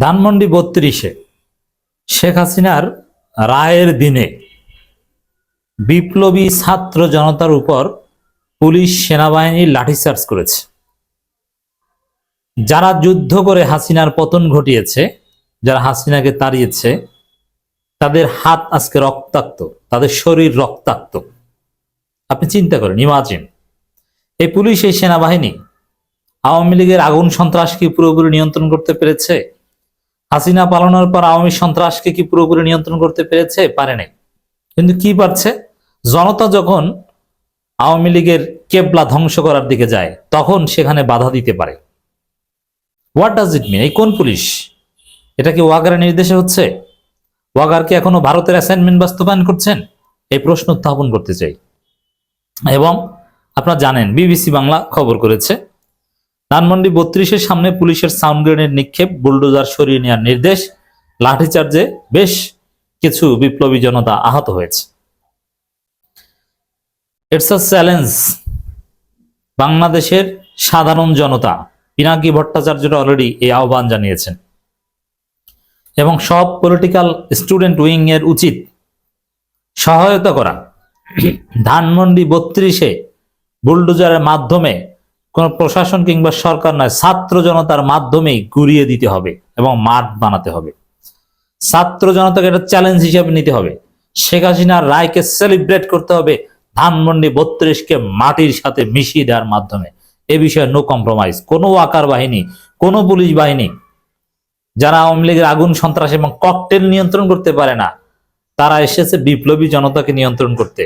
ধানমন্ডি বত্রিশে শেখ হাসিনার রায়ের দিনে বিপ্লবী ছাত্র জনতার উপর পুলিশ সেনাবাহিনী লাঠিচার্জ করেছে। যারা যুদ্ধ করে হাসিনার পতন ঘটিয়েছে, যারা হাসিনাকে তাড়িয়েছে, তাদের হাত আজকে রক্তাক্ত, তাদের শরীর রক্তাক্ত। আপনি চিন্তা করেন ইমাজিন এই পুলিশ, এই সেনাবাহিনী আওয়ামী লীগের আগুন সন্ত্রাসকে পুরোপুরি নিয়ন্ত্রণ করতে পেরেছে? হাসিনা পালানোর পর আওয়ামী সন্ত্রাসকে কি পুরোপুরি নিয়ন্ত্রণ করতে পেরেছে? পারে নাই। কিন্তু কি পারছে? জনতা যখন আওয়ামী লীগের কেবলা ধ্বংস করার দিকে যায়, তখন সেখানে বাধা দিতে পারে। হোয়াট ডাজ ইট মিন এই কোন পুলিশ? এটা কি ওয়াগারের নির্দেশে হচ্ছে? ওয়াগার কি এখনও ভারতের অ্যাসাইনমেন্ট বাস্তবায়ন করছেন? এই প্রশ্ন উত্থাপন করতে চাই। এবং আপনারা জানেন, বিবিসি বাংলা খবর করেছে ধানমন্ডি বত্রিশের সামনে পুলিশের সাউন্ড গ্রেনেড নিক্ষেপ, বুলডোজার সরিয়ে নেওয়ার নির্দেশ, লাঠিচার্জে বেশ কিছু বিপ্লবী জনতা আহত হয়েছে। ইটস আ চ্যালেঞ্জ, বাংলাদেশের সাধারণ জনতা, পিনাকি ভট্টাচার্যরা অলরেডি এই আহ্বান জানিয়েছেন। এবং সব পলিটিক্যাল স্টুডেন্ট উইং এর উচিত সহায়তা করা। ধানমন্ডি বত্রিশে বুলডোজারের মাধ্যমে কোন প্রশাসন কিংবা সরকার নয়, ছাত্র জনতার মাধ্যমেই ঘুরিয়ে দিতে হবে এবং মাঠ বানাতে হবে। ছাত্র জনতাকে একটা চ্যালেঞ্জ হিসেবে নিতে হবে। শেখ হাসিনার রায়কে সেলিব্রেট করতে হবে, ধানমন্ডি বত্রিশকে মাটির সাথে মিশিয়ে দেওয়ার মাধ্যমে। এ বিষয়ে নো কম্প্রোমাইজ কোনো ওয়াকার বাহিনী, কোনো পুলিশ বাহিনী, যারা আওয়ামী লীগের আগুন, সন্ত্রাস এবং ককটেল নিয়ন্ত্রণ করতে পারে না, তারা এসেছে বিপ্লবী জনতাকে নিয়ন্ত্রণ করতে।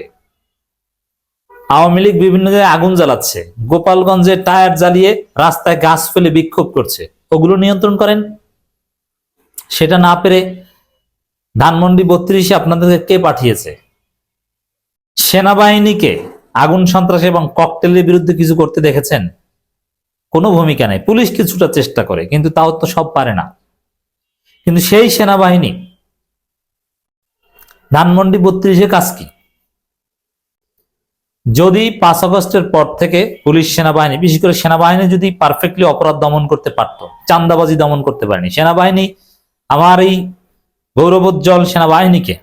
আওয়ামী লীগ বিভিন্ন জায়গায় আগুন জ্বালাচ্ছে। গোপালগঞ্জে টায়ার জ্বালিয়ে রাস্তায় গাছ ফেলে বিক্ষোভ করছে। ওগুলো নিয়ন্ত্রণ করেন? সেটা না পেরে ধানমন্ডি বত্রিশে আপনাদেরকে কে পাঠিয়েছে। সেনাবাহিনীকে আগুন, সন্ত্রাস এবং ককটেলের বিরুদ্ধে কিছু করতে দেখেছেন? কোনো ভূমিকা নেই। পুলিশ কিছুটা চেষ্টা করে? কিন্তু তাও তো সব পারে না। কিন্তু সেই সেনাবাহিনী ধানমন্ডি বত্রিশে কাজ কি? যদি পাঁচ আগস্টের পর থেকে পুলিশ সেনাবাহিনী, বিশেষ করে সেনাবাহিনী যদি পারফেক্টলি অপরাধ দমন করতে পারত চান্দাবাজি দমন করতে পারেনি, সেনাবাহিনী আমার এই গৌরবোজ্জ্বল সেনাবাহিনীকে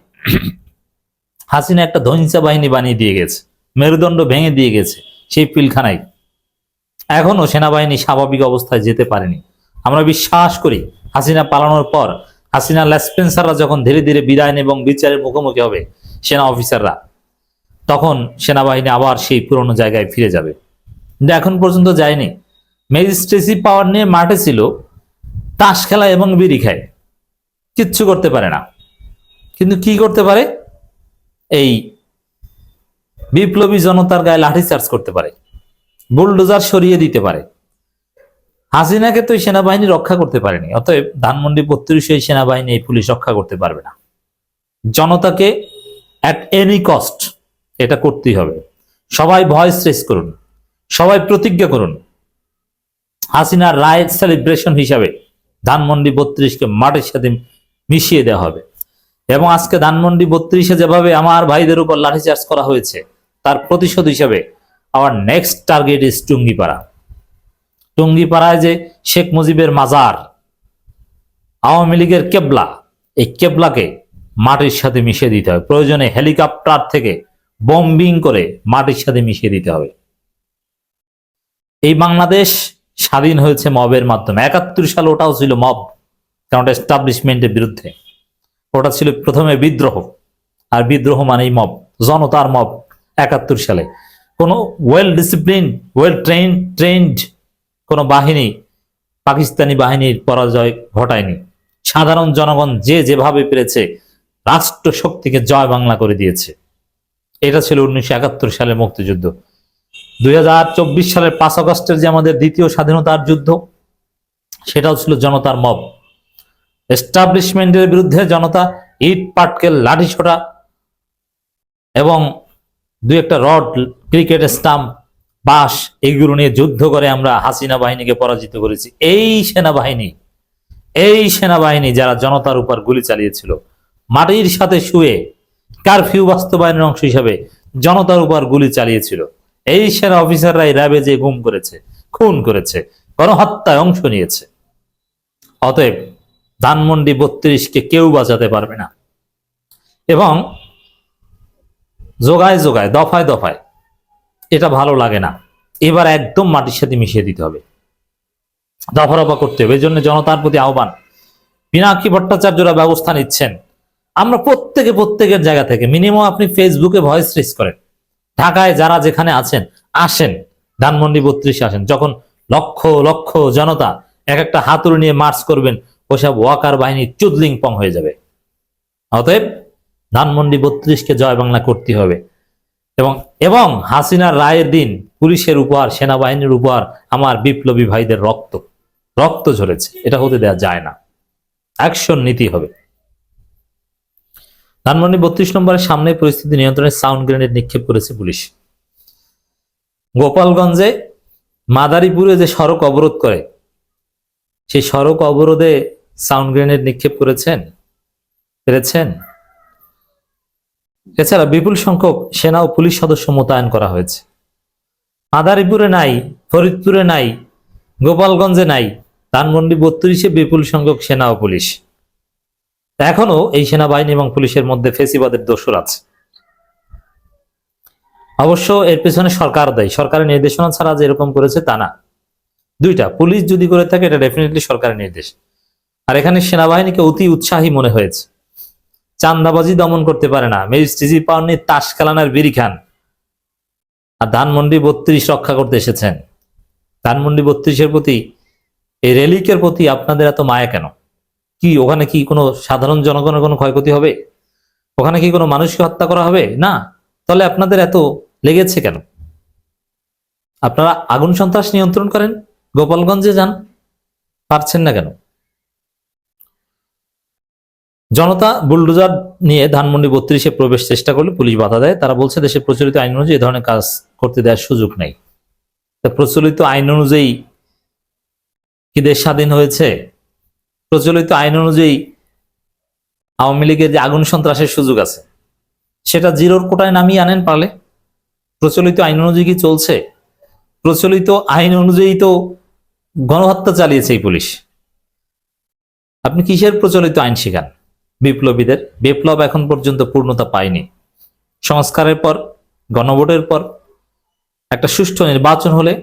হাসিনা একটা ধৈঞ্চা বাহিনী বানিয়ে দিয়ে গেছে, মেরুদণ্ড ভেঙে দিয়ে গেছে সেই পিলখানায়। এখনও সেনাবাহিনী স্বাভাবিক অবস্থায় যেতে পারেনি। আমরা বিশ্বাস করি হাসিনা পালানোর পর হাসিনা লেসপেন্সাররা যখন ধীরে ধীরে বিদায় এবং বিচারের মুখোমুখি হবে সেনা অফিসাররা। তখন সেনাবাহিনী আবার সেই পুরনো জায়গায় ফিরে যাবে। কিন্তু এখন পর্যন্ত যায়নি। ম্যাজিস্ট্রেসি পাওয়ার নিয়ে মাঠে ছিল, তাস খেলা এবং বিড়ি খায়। কিচ্ছু করতে পারে না। কিন্তু কি করতে পারে? এই বিপ্লবী জনতার গায়ে লাঠি চার্জ করতে পারে। বুলডোজার সরিয়ে দিতে পারে। হাসিনাকে তো সেনাবাহিনী রক্ষা করতে পারেনি, অতএব ধানমন্ডি বত্রিশে সেনাবাহিনী এই পুলিশ রক্ষা করতে পারবে না। জনতাকে অ্যাট এনি কস্ট এটা করতেই হবে। সবাই ভয়েস রেস করুন। সবাই প্রতিজ্ঞা করুন। হাসিনার রায় সেলিব্রেশন হিসাবে ধানমন্ডি বত্রিশকে মাঠের সাথে মিশিয়ে দেওয়া হবে। এবং আজকে ধানমন্ডি বত্রিশে যেভাবে আমার ভাইদের উপর লাঠিচার্জ করা হয়েছে, তার প্রতিশোধ হিসাবে আমার নেক্সট টার্গেট ইস টুঙ্গিপাড়া। টুঙ্গিপাড়ায় যে শেখ মুজিবের মাজার, আওয়ামী লীগের কেবলা, এই কেবলাকে মাটির সাথে মিশিয়ে দিতে হবে। প্রয়োজনে হেলিকপ্টার থেকে বম্বিং করে মাটির সাথে মিশিয়ে দিতে হবে। এই বাংলাদেশ স্বাধীন হয়েছে মবের মাধ্যমে। একাত্তর সালে ওটাও ছিল মব, কারণ এস্টাবলিশমেন্টের বিরুদ্ধে। ওটা ছিল প্রথমে বিদ্রোহ, আর বিদ্রোহ মানেই মব, জনতার মব একাত্তর সালে। কোনো well discipline well train trained কোনো বাহিনী, পাকিস্তানি বাহিনীর পরাজয় ঘটায়নি। সাধারণ জনগণ যে যেভাবে পেরেছে রাষ্ট্র শক্তিকে জয় বাংলা করে দিয়েছে। এটা ছিল উনিশশো একাত্তর সালের মুক্তিযুদ্ধ। দুই হাজার চব্বিশ সালের পাঁচ আগস্টের যে আমাদের দ্বিতীয় স্বাধীনতার যুদ্ধ, সেটাও ছিল জনতার মব। এস্টাবলিশমেন্টের বিরুদ্ধে জনতা ইট, পাটকেল লাঠি ছোটা এবং দুই একটা রড, ক্রিকেট স্টাম্প বাস এইগুলো নিয়ে যুদ্ধ করে আমরা হাসিনা বাহিনীকে পরাজিত করেছি। এই সেনাবাহিনী এই সেনাবাহিনী যারা জনতার উপর গুলি চালিয়েছিল, মাটির সাথে শুয়ে কারফিউ বাস্তবায়নের অংশ হিসাবে জনতার উপর গুলি চালিয়েছিল। এই সেনা অফিসাররাই র্যাবে যে গুম করেছে, খুন করেছে, গণহত্যায় অংশ নিয়েছে। অতএব ধানমন্ডি বত্রিশকে কেউ বাঁচাতে পারবে না। এবং যোগায় যোগায় দফায় দফায় এটা ভালো লাগে না। এবার একদম মাটির সাথে মিশিয়ে দিতে হবে। দফা রফা করতে হবে। এই জন্য জনতার প্রতি আহ্বান। পিনাকি ভট্টাচার্যরা ব্যবস্থা নিচ্ছেন। আমরা প্রত্যেকে প্রত্যেকের জায়গা থেকে মিনিমাম আপনি ফেসবুকে ভয়েস রেস করেন। ঢাকায় যারা যেখানে আছেন, আসেন। ধানমন্ডি বত্রিশে আসেন। যখন লক্ষ লক্ষ জনতা এক একটা হাতুড়ি নিয়ে মার্চ করবেন, ওসব ওয়াকার বাহিনী চুদলিং পং হয়ে যাবে। অতএব ধানমন্ডি বত্রিশকে জয় বাংলা করতে হবে। এবং এবং হাসিনার রায়ের দিন পুলিশের উপহার, সেনাবাহিনীর উপহার আমার বিপ্লবী ভাইদের রক্ত। রক্ত ঝরেছে। এটা হতে দেওয়া যায় না। অ্যাকশন নীতি হবে। ধানমন্ডি বত্রিশ নম্বরের সামনে পরিস্থিতি নিয়ন্ত্রণে সাউন্ড গ্রেনেড নিক্ষেপ করেছে পুলিশ। গোপালগঞ্জে মাদারীপুরে যে সড়ক অবরোধ করে, সেই সড়ক অবরোধে সাউন্ড গ্রেনেড নিক্ষেপ করেছেন? পেরেছেন? এছাড়া বিপুল সংখ্যক সেনা ও পুলিশ সদস্য মোতায়েন করা হয়েছে। মাদারীপুরে নাই, ফরিদপুরে নাই, গোপালগঞ্জে নাই, ধানমন্ডি বত্রিশে বিপুল সংখ্যক সেনা ও পুলিশ। এখনও এই সেনাবাহিনী এবং পুলিশের মধ্যে ফেসিবাদের দোষর আছে। অবশ্য এর পেছনে সরকার দেয়। সরকারের নির্দেশনা ছাড়া যে এরকম করেছে তা না। দুইটা, পুলিশ যদি করে থাকে, এটা ডেফিনেটলি সরকারের নির্দেশ। আর এখানে সেনাবাহিনীকে অতি উৎসাহী মনে হয়েছে। চান্দাবাজি দমন করতে পারে না। মেজিস্ট্রিজি পাওয়ার তাস খেলানার বিড়ি খান। আর ধানমন্ডি বত্রিশ রক্ষা করতে এসেছেন। ধানমন্ডি বত্রিশের প্রতি, এই রেলিকের প্রতি আপনাদের এত মায়া কেন? কি ওখানে কি কোনো সাধারণ জনগণের কোনো ক্ষয়ক্ষতি হবে? ওখানে কি কোনো মানুষকে হত্যা করা হবে? না। তাহলে আপনাদের এত লেগেছে কেন? আপনারা আগুন সন্ত্রাস নিয়ন্ত্রণ করেন? গোপালগঞ্জে যান? পারছেন না কেন? জনতা বুলডোজার নিয়ে ধানমন্ডি বত্রিশে প্রবেশ চেষ্টা করলে পুলিশ বাধা দেয়। তারা বলছে, দেশের প্রচলিত আইন অনুযায়ী এ ধরনের কাজ করতে দেওয়ার সুযোগ নেই। প্রচলিত আইন অনুযায়ী কি দেশ স্বাধীন হয়েছে? প্রচলিত আইন অনুযায়ী আওয়ামী লীগের যে আগুন সন্ত্রাসের সুযোগ আছে, সেটা জিরোর কোটায় নামিয়ে আনেন পারলে? প্রচলিত আইন অনুযায়ী কি চলছে? প্রচলিত আইন অনুযায়ী তো গণহত্যা চালিয়েছে এই পুলিশ। আপনি কিসের প্রচলিত আইন শিখান? বিপ্লবীদের? বিপ্লব এখন পর্যন্ত পূর্ণতা পায়নি। সংস্কারের পর, গণভোটের পর একটা সুষ্ঠু নির্বাচন হলে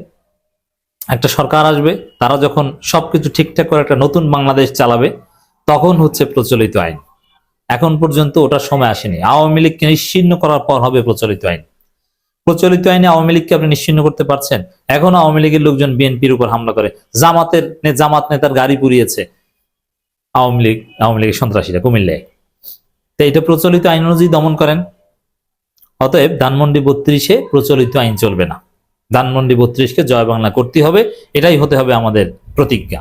একটা সরকার আসবে, তারা যখন সবকিছু ঠিকঠাক করে একটা নতুন বাংলাদেশ চালাবে, তখন হচ্ছে প্রচলিত আইন। এখন পর্যন্ত ওটার সময় আসেনি। আওয়ামী লীগকে নিশ্চিন্ন করার পর হবে প্রচলিত আইন। প্রচলিত আইনে আওয়ামী লীগকে আপনি নিশ্চিন্ন করতে পারছেন? এখন আওয়ামী লীগের লোকজন বিএনপির উপর হামলা করে। জামাতের জামাত নেতার গাড়ি পুড়িয়েছে আওয়ামী লীগ, আওয়ামী লীগের সন্ত্রাসীরা কুমিল্লায়। তো এটা প্রচলিত আইন অনুযায়ী দমন করেন। অতএব ধানমন্ডি বত্রিশে প্রচলিত আইন চলবে না। ধানমন্ডি বত্রিশকে জয় বাংলা করতে হবে। এটাই হতে হবে আমাদের প্রতিজ্ঞা।